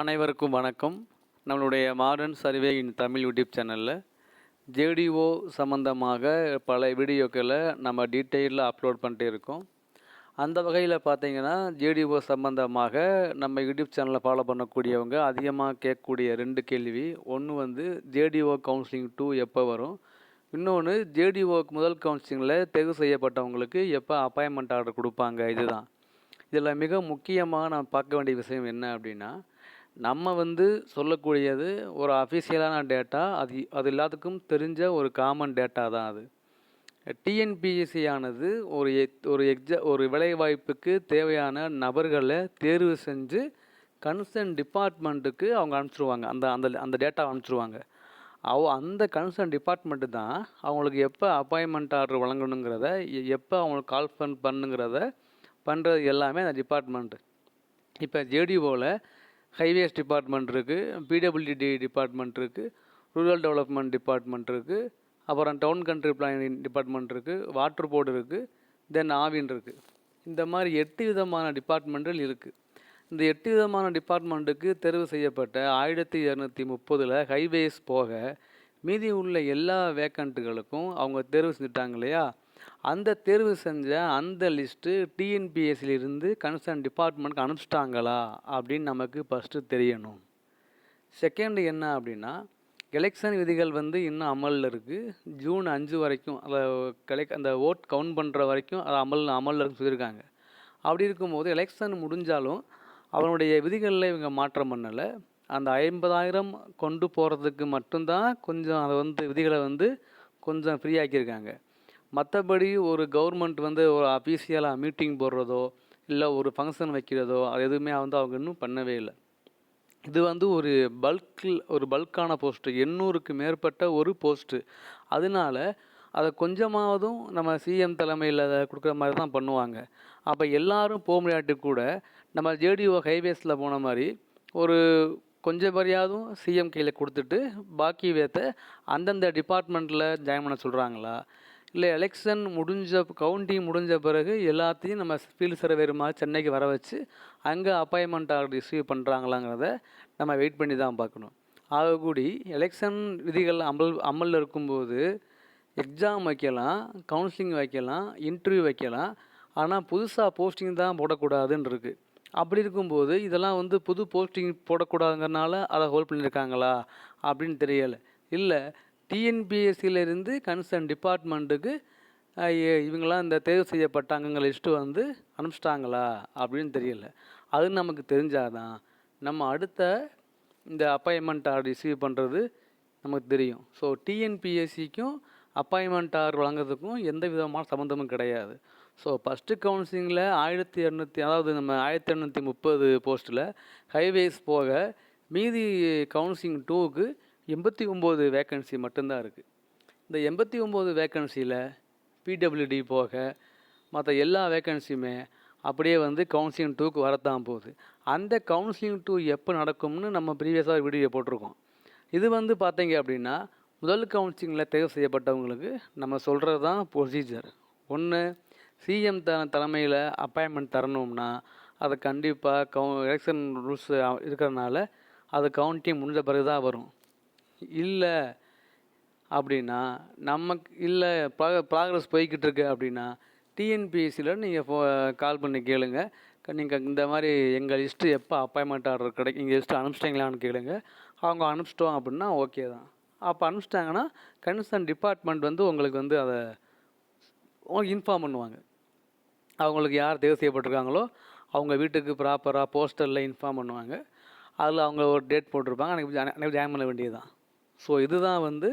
அனைவருக்கும் வணக்கம். நம்மளுடைய modern survey in Tamil YouTube சேனலில் ஜேடிஓ சம்மந்தமாக பல வீடியோக்களை நம்ம டீட்டெயிலில் அப்லோட் பண்ணிட்டு இருக்கோம். அந்த வகையில் பார்த்தீங்கன்னா ஜேடிஓ சம்மந்தமாக நம்ம யூடியூப் சேனலை ஃபாலோ பண்ணக்கூடியவங்க அதிகமாக கேட்கக்கூடிய ரெண்டு கேள்வி. ஒன்று வந்து ஜேடிஓ கவுன்சிலிங் டூ எப்போ வரும்? இன்னொன்று ஜேடிஓ முதல் கவுன்சிலிங்கில் தேர்வு செய்யப்பட்டவங்களுக்கு எப்போ அப்பாயின்மெண்ட் ஆர்டர் கொடுப்பாங்க? இதுதான். இதில் மிக முக்கியமாக நான் பார்க்க வேண்டிய விஷயம் என்ன அப்படின்னா நம்ம வந்து சொல்லக்கூடியது ஒரு அஃபிஷியலான டேட்டா அது அது எல்லாத்துக்கும் தெரிஞ்ச ஒரு காமன் டேட்டா தான் அது. டிஎன்பிஎஸ்சி ஆனது ஒரு எக் ஒரு எக்ஸா ஒரு வேலைவாய்ப்புக்கு தேவையான நபர்களை தேர்வு செஞ்சு கன்சர்ன் டிபார்ட்மெண்ட்டுக்கு அவங்க அனுப்பிச்சிருவாங்க. அந்த அந்த அந்த டேட்டா அனுப்பிச்சிருவாங்க. அவ அந்த கன்சர்ன் டிபார்ட்மெண்ட்டு தான் அவங்களுக்கு எப்போ அப்பாயின்மெண்ட் ஆர்டர் வழங்கணுங்கிறத எ- எப்போ அவங்களுக்கு கால் பண் பண்ணுங்கிறத பண்ணுறது எல்லாமே அந்த டிபார்ட்மெண்ட்டு இப்போ ஜேடிஓவில் ஹைவேஸ் டிபார்ட்மெண்ட் இருக்குது பிடபிள்யூடி டிபார்ட்மெண்ட் இருக்குது ரூரல் டெவலப்மெண்ட் டிபார்ட்மெண்ட் இருக்குது அப்புறம் டவுன் கண்ட்ரி பிளானிங் டிபார்ட்மெண்ட் இருக்குது வாட்டர் போர்டு இருக்குது தென் ஆவின் இருக்குது இந்த மாதிரி எட்டு விதமான டிபார்ட்மெண்ட்டுகள் இருக்குது இந்த எட்டு விதமான டிபார்ட்மெண்ட்டுக்கு தெரிவு செய்யப்பட்ட ஆயிரத்தி இரநூத்தி முப்பதில் ஹைவேஸ் போக மீதி உள்ள எல்லா வேக்கண்ட்டுகளுக்கும் அவங்க தேர்வு செஞ்சுட்டாங்க இல்லையா? அந்த தேர்வு செஞ்ச அந்த லிஸ்ட்டு டிஎன்பிஎஸ்சிலிருந்து கன்சர்ன் டிபார்ட்மெண்ட்க்கு அனுப்பிச்சிட்டாங்களா அப்படின்னு நமக்கு ஃபஸ்ட்டு தெரியணும். செகண்டு என்ன அப்படின்னா எலெக்ஷன் விதிகள் வந்து இன்னும் அமலில் இருக்குது ஜூன் அஞ்சு வரைக்கும் அதை கலெக்ட் அந்த ஓட் கவுண்ட் பண்ணுற வரைக்கும் அது அமல் அமலில் இருக்குன்னு சொல்லியிருக்காங்க. அப்படி இருக்கும்போது எலெக்ஷன் முடிஞ்சாலும் அவனுடைய விதிகளில் இவங்க மாற்றம் பண்ணலை. அந்த ஐம்பதாயிரம் கொண்டு போகிறதுக்கு மட்டும்தான் கொஞ்சம் அதை வந்து விதிகளை வந்து கொஞ்சம் ஃப்ரீ ஆக்கியிருக்காங்க. மற்றபடி ஒரு கவர்மெண்ட் வந்து ஒரு அஃபீஷியலாக மீட்டிங் போடுறதோ இல்லை ஒரு ஃபங்க்ஷன் வைக்கிறதோ அது எதுவுமே வந்து அவங்க இன்னும் பண்ணவே இல்லை. இது வந்து ஒரு பல்கில் ஒரு பல்கான போஸ்ட்டு எண்ணூறுக்கு மேற்பட்ட ஒரு போஸ்ட்டு அதனால அதை கொஞ்சமாவதும் நம்ம சிஎம் தலைமையில் அதை கொடுக்குற மாதிரி தான் பண்ணுவாங்க. அப்போ எல்லாரும் போக முடியாட்டி கூட நம்ம ஜேடிஓ ஹைவேஸில் போன மாதிரி ஒரு கொஞ்சம் வரையாதும் சிஎம் கையில் கொடுத்துட்டு பாக்கி வேத்தை அந்தந்த டிபார்ட்மெண்ட்டில் ஜாயின் பண்ண சொல்கிறாங்களா இல்லை எலெக்ஷன் முடிஞ்ச கவுண்டிங் முடிஞ்ச பிறகு எல்லாத்தையும் நம்ம ஃபீல்டு சர்வேர் சென்னைக்கு வர வச்சு அங்கே அப்பாயின்மெண்ட் ஆர்டர் ரிசீவ் பண்ணுறாங்களாங்கிறத நம்ம வெயிட் பண்ணி தான் பார்க்கணும். ஆகக்கூடி எலெக்ஷன் விதிகள் அமல் அமலில் இருக்கும்போது எக்ஸாம் வைக்கலாம் கவுன்சிலிங் வைக்கலாம் இன்டர்வியூ வைக்கலாம். ஆனால் புதுசாக போஸ்டிங் தான் போடக்கூடாதுன்னு இருக்குது அப்படி இருக்கும்போது இதெல்லாம் வந்து புது போஸ்டிங் போடக்கூடாதுங்கிறனால அதை ஹோல்ட் பண்ணியிருக்காங்களா அப்படின்னு தெரியலை. இல்லை டிஎன்பிஎஸ்சியிலிருந்து கன்சர்ன் டிபார்ட்மெண்ட்டுக்கு இவங்களாம் இந்த தேர்வு செய்யப்பட்டாங்கங்கிற லிஸ்ட்டு வந்து அனுப்பிச்சிட்டாங்களா? அப்படின்னு தெரியல. அது நமக்கு தெரிஞ்சாதான் நம்ம அடுத்த இந்த அப்பாயின்மெண்ட் ஆர்டர் ரிசீவ் பண்ணுறது நமக்கு தெரியும். ஸோ டிஎன்பிஎஸ்சிக்கும் அப்பாயின்மெண்ட் ஆர்டர் வழங்குறதுக்கும் எந்த விதமான சம்மந்தமும் கிடையாது. ஸோ ஃபஸ்ட்டு கவுன்சிலிங்கில் ஆயிரத்தி இரநூத்தி அதாவது நம்ம ஆயிரத்தி இரநூத்தி முப்பது போஸ்ட்டில் ஹைவேஸ் போக மீதி கவுன்சிலிங் டூவுக்கு எண்பத்தி ஒம்பது வேக்கன்சி மட்டும்தான் இருக்குது இந்த எண்பத்தி ஒம்பது வேக்கன்சியில் பிடபிள்யூடி போக மற்ற எல்லா வேக்கன்சியுமே அப்படியே வந்து கவுன்சிலிங் டூக்கு வரத்தான் போகுது. அந்த கவுன்சிலிங் டூ எப்போ நடக்கும்னு நம்ம ப்ரீவியஸாக வீடியோ போட்டிருக்கோம். இது வந்து பார்த்தீங்க அப்படின்னா முதல் கவுன்சிலிங்கில் தேர்வு செய்யப்பட்டவங்களுக்கு நம்ம சொல்கிறது தான் ப்ரொசீஜர் ஒன்று சிஎம் த தலைமையில் அப்பாயின்மெண்ட் தரணும்னா அதை கண்டிப்பாக கவு எலெக்ஷன் ரூல்ஸ் இருக்கிறதுனால அது கவுண்டிங் முடிஞ்ச பிறகு தான் வரும். இல்லை அப்படின்னா நமக்கு இல்லை ப்ராக ப்ராக்ரஸ் போய்கிட்டு இருக்கு அப்படின்னா டிஎன்பிஎஸ்சியில் நீங்கள் ஃபோ கால் பண்ணி கேளுங்க. நீங்கள் இந்த மாதிரி எங்கள் லிஸ்ட்டு எப்போ அப்பாயின்மெண்ட் ஆர்டர் கிடைக்கும் எங்கள் லிஸ்ட்டு அனுப்பிச்சிட்டிங்களான்னு கேளுங்க. அவங்க அனுப்பிச்சிட்டோம் அப்படின்னா ஓகே தான். அப்போ அனுப்பிச்சிட்டாங்கன்னா கன்சர்ன் டிபார்ட்மெண்ட் வந்து உங்களுக்கு வந்து அதை உங்களுக்கு இன்ஃபார்ம் பண்ணுவாங்க. அவங்களுக்கு யார் தேர்வு செய்யப்பட்டிருக்காங்களோ அவங்க வீட்டுக்கு ப்ராப்பராக போஸ்டரில் இன்ஃபார்ம் பண்ணுவாங்க. அதில் அவங்க ஒரு டேட் போட்டிருப்பாங்க. அன்றைக்கி ஜா- அன்றைக்கி ஜாயின் பண்ண வேண்டியது தான் ஸோ இதுதான் வந்து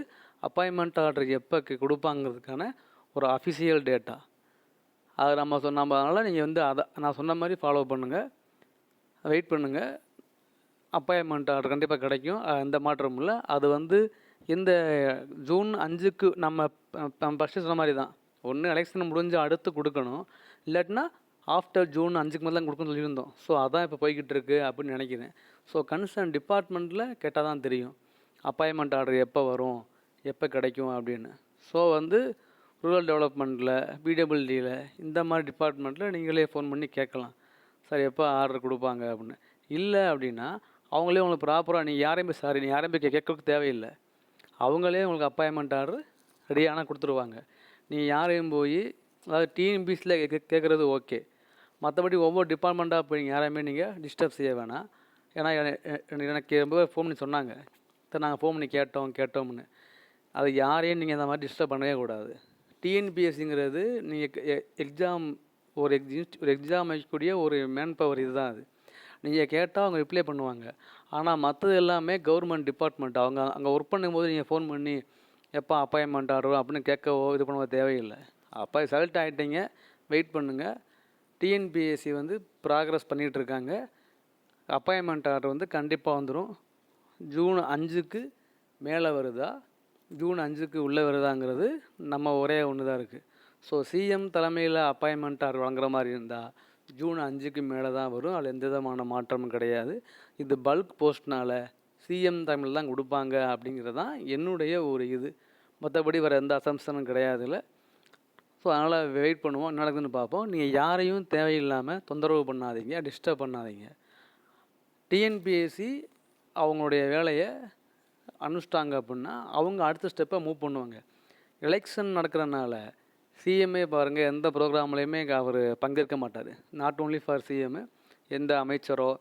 அப்பாயின்மெண்ட் ஆர்டர் எப்போ கொடுப்பாங்கிறதுக்கான ஒரு அஃபிஷியல் டேட்டா அது நம்ம சொன்ன அதனால் நீங்கள் வந்து அதை நான் சொன்ன மாதிரி ஃபாலோ பண்ணுங்கள் வெயிட் பண்ணுங்கள் அப்பாயின்மெண்ட் ஆர்டர் கண்டிப்பாக கிடைக்கும். எந்த மாற்றமும் இல்லை. அது வந்து இந்த ஜூன் அஞ்சுக்கு நம்ம நம்ம ஃபஸ்ட்டு சொன்ன மாதிரி தான். ஒன்று எலெக்ஷன் முடிஞ்சு அடுத்து கொடுக்கணும். இல்லாட்டினா ஆஃப்டர் ஜூன் அஞ்சுக்கு மேலே தான் கொடுக்கணும்னு சொல்லியிருந்தோம். ஸோ அதான் இப்போ போய்கிட்டு இருக்கு அப்படின்னு நினைக்கிறேன். ஸோ கன்சர்ன் டிபார்ட்மெண்ட்டில் கேட்டால் தான் தெரியும். அப்பாயின்மெண்ட் ஆர்டர் எப்போ வரும் எப்போ கிடைக்கும் அப்படின்னு. ஸோ வந்து ரூரல் டெவலப்மெண்ட்டில் பிடபிள்டியில் இந்த மாதிரி டிபார்ட்மெண்ட்டில் நீங்களே ஃபோன் பண்ணி கேட்கலாம். சார் எப்போ ஆர்டர் கொடுப்பாங்க? அப்படின்னு. இல்லை அப்படின்னா அவங்களே உங்களுக்கு ப்ராப்பராக நீ யாரையும் போய் சாரி நீ யாரையும் போய் கேட்கறதுக்கு தேவையில்லை. அவங்களே உங்களுக்கு அப்பாயின்மெண்ட் ஆர்டர் ரெடியான கொடுத்துருவாங்க. நீ யாரையும் போய் அதாவது டிஎன்பிசியில் கேட்குறது ஓகே. மற்றபடி ஒவ்வொரு டிபார்ட்மெண்ட்டாக போய் நீங்கள் யாரையுமே நீங்கள் டிஸ்டர்ப் செய்ய வேணாம். ஏன்னா எனக்கு ரொம்ப ஃபோன் பண்ணி சொன்னாங்க. சார் நாங்கள் ஃபோன் பண்ணி கேட்டோம் கேட்டோம்னு. அது யாரையும் நீங்கள் இந்த மாதிரி டிஸ்டர்ப் பண்ணவே கூடாது. டிஎன்பிஎஸ்சிங்கிறது நீங்கள் எக்ஸாம் ஒரு எக்ஸிஸ்ட் ஒரு எக்ஸாம் வைக்கக்கூடிய ஒரு மேன் பவர் இதுதான் அது. நீங்கள் கேட்டால் அவங்க ரிப்ளை பண்ணுவாங்க. ஆனால் மற்றது எல்லாமே கவர்மெண்ட் டிபார்ட்மெண்ட் அவங்க அங்கே ஒர்க் பண்ணும்போது நீங்கள் ஃபோன் பண்ணி எப்போ அப்பாயின்மெண்ட் ஆடுறோம் அப்படின்னு கேட்கவோ இது பண்ணவோ தேவையில்லை. அப்போ செலக்ட் ஆகிட்டீங்க வெயிட் பண்ணுங்கள் டிஎன்பிஎஸ்சி வந்து ப்ராக்ரஸ் பண்ணிகிட்டு இருக்காங்க. அப்பாயின்மெண்ட் ஆர்டர் வந்து கண்டிப்பாக வந்துடும் ஜூன் அஞ்சுக்கு மேலே வருதா? ஜூன் அஞ்சுக்கு உள்ளே வருதாங்கிறது நம்ம ஒரே ஒன்று தான் இருக்குது ஸோ சிஎம் தலைமையில் அப்பாயின்மெண்ட் ஆர்டர் வழங்குற மாதிரி இருந்தால் ஜூன் அஞ்சுக்கு மேலே தான் வரும். அதில் எந்த விதமான மாற்றமும் கிடையாது. இது பல்க் போஸ்ட்னால சிஎம் தமிழ் தான் கொடுப்பாங்க அப்படிங்கிறது தான் என்னுடைய ஒரு இது. மற்றபடி வேறு எந்த அசம்ஷனும் கிடையாதுல்ல. ஸோ அதனால் வெயிட் பண்ணுவோம். என்ன நடக்குதுன்னு பார்ப்போம். நீங்கள் யாரையும் தேவையில்லாமல் தொந்தரவு பண்ணாதீங்க டிஸ்டர்ப் பண்ணாதீங்க. டிஎன்பிஎஸ்சி அவங்களுடைய வேலையை அனுஷ்டாங்க அப்படின்னா அவங்க அடுத்த ஸ்டெப்பை மூவ் பண்ணுவாங்க. எலெக்ஷன் நடக்கிறனால சிஎம்ஏ பாருங்கள் எந்த ப்ரோக்ராம்லேயுமே அவர் பங்கேற்க மாட்டார். நாட் ஓன்லி ஃபார் சிஎம்ஏ எந்த அமைச்சரோ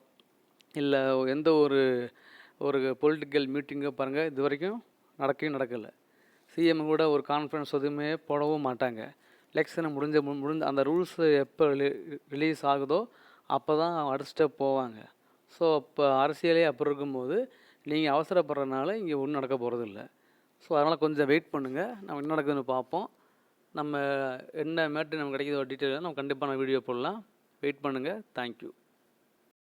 இல்லை எந்த ஒரு ஒரு பொலிட்டிக்கல் மீட்டிங்கோ பாருங்கள் இது வரைக்கும் நடக்கவே நடக்கலை. சிஎம் கூட ஒரு கான்ஃபரன்ஸ் எதுவுமே போடவும் மாட்டாங்க. எலெக்ஷனை முடிஞ்ச மு- முடிஞ்ச அந்த ரூல்ஸ் எப்போ ரிலீஸ் ஆகுதோ அப்போ தான் அடுத்த ஸ்டெப் போவாங்க. ஸோ இப்போ அரசியலே அப்புறம் இருக்கும்போது நீங்கள் அவசரப்படுறதுனால இங்கே ஒன்றும் நடக்க போகிறதில்ல. ஸோ அதனால் கொஞ்சம் வெயிட் பண்ணுங்கள் நம்ம என்ன நடக்குதுன்னு பார்ப்போம். நம்ம என்ன மேட்ரு நமக்கு கிடைக்கிதோ டீட்டெயில் நம்ம கண்டிப்பாக நான் வீடியோ போடலாம். வெயிட் பண்ணுங்கள் தேங்க்யூ.